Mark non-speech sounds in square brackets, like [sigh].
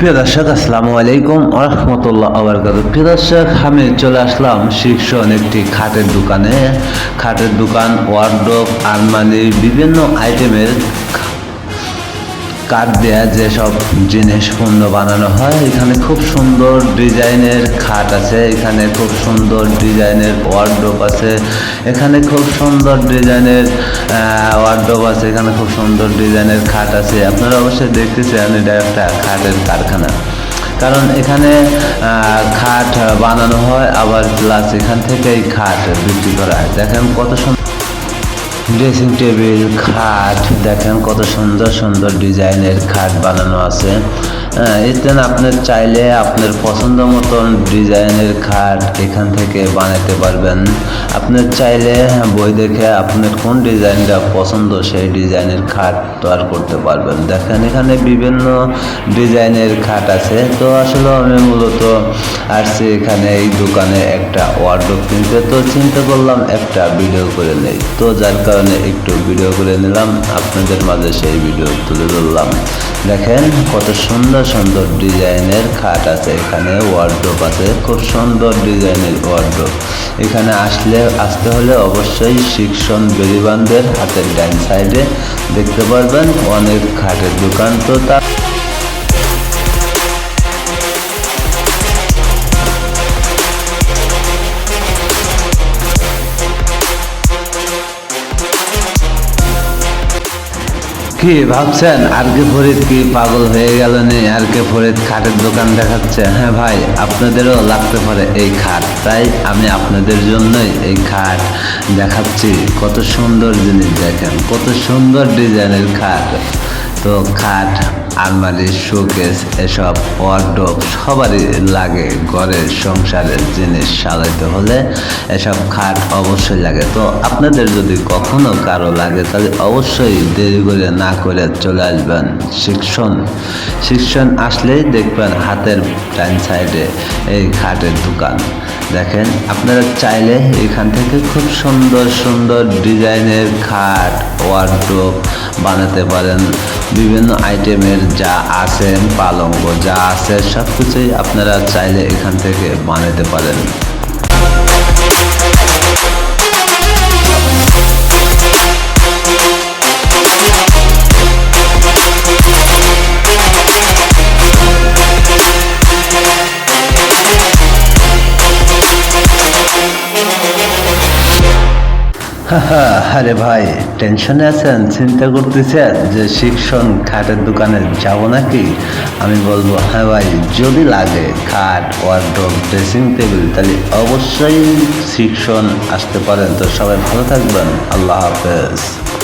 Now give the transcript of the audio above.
প্রিয় দর্শক, আসসালামু আলাইকুম রহমতুল্লাহ আবরকাত প্রিয় দর্শক, আমি চলে আসলাম শিক্ষণ একটি খাটের দোকানে। খাটের দোকান ওয়ার্ড্রোপ আলমারি, বিভিন্ন আইটেমের কাঠ দেয়া যেসব জিনিস পণ্য বানানো হয়, এখানে খুব সুন্দর ডিজাইনের খাট আছে, এখানে খুব সুন্দর ডিজাইনের ওয়ার্ড্রোপ আছে, এখানে খুব সুন্দর ডিজাইনের ওয়ার্ড্রোপ আছে, এখানে খুব সুন্দর ডিজাইনের খাট আছে। আপনারা অবশ্যই দেখতেছেন এটা একটা খাটের কারখানা। কারণ এখানে খাট বানানো হয়, আবার প্লাস এখান থেকেই খাট বিক্রি করা হয়। দেখেন কত সুন্দর ড্রেসিং টেবিল খাট, দেখেন কত সুন্দর সুন্দর ডিজাইনের খাট বানানো আছে। এতে না আপনার চাইলে আপনার পছন্দ মতন ডিজাইনের খাট এখান থেকে বানাতে পারবেন। আপনার চাইলে বই দেখে আপনার কোন ডিজাইনটা পছন্দ, সেই ডিজাইনের খাট তৈরি করতে পারবেন। দেখেন, এখানে বিভিন্ন ডিজাইনের খাট আছে। তো আসলে আমি মূলত আসছি এখানে এই দোকানে একটা ওয়ার্ডরোব কিনতে। তো চিন্তা করলাম একটা ভিডিও করে নেই। তো যার কারণে একটু ভিডিও করে নিলাম। আপনাদের মাঝে সেই ভিডিও তুলে ধরলাম। দেখেন কত সুন্দর সুন্দর ডিজাইনের খাট আছে এখানে ওয়ার্ডরোব আছে। খুব সুন্দর ডিজাইনের ওয়ার্ডরোব এখানে আসলে, আসতে হলে অবশ্যই শিক্ষণ বেরিবানদের হাতের ডাইন সাইডে দেখতে পারবেন, অনেক খাটের দোকান তো তা কি ভাবছেন? আর কে ফরিদ কি পাগল হয়ে গেল নি? আর কে ফরিদ খাটের দোকান দেখাচ্ছে? হ্যাঁ ভাই, আপনাদেরও লাগতে পারে এই খাট। তাই আমি আপনাদের জন্যই এই খাট দেখাচ্ছি। কত সুন্দর জিনিস দেখেন, কত সুন্দর ডিজাইনের খাট। তো খাট আলমারি শোকেস, এসব ওয়ার্ড্রোপ সবারই লাগে ঘরের সংসারের জিনিস সাজাইতে হলে এসব খাট অবশ্যই লাগে। তো আপনাদের যদি কখনো কারও লাগে, তাহলে অবশ্যই দেরি করে না করে চলে আসবেন শিক্ষণ। শিক্ষণ আসলেই দেখবেন হাতের ডাইন সাইডে এই খাটের দোকান। দেখেন, আপনারা চাইলে এখান থেকে খুব সুন্দর সুন্দর ডিজাইনের খাট ওয়ার্ড্রোপ বানাতে পারেন। বিভিন্ন আইটেমের যা আছেন পালঙ্গ যা আছে সব কিছুই আপনারা চাইলে এখান থেকে বানাতে পারেন। [laughs] আরে ভাই টেনশনে আছেন? চিন্তা করতেছেন যে শিক্ষণ খাটের দোকানে যাব নাকি? আমি বলব হ্যাঁ ভাই, যদি লাগে খাট ওয়ার্ড্রোব ড্রেসিং টেবিল তাহলে অবশ্যই শিক্ষণ আসতে পারেন। তো সবাই ভালো থাকবেন। আল্লাহ হাফেজ।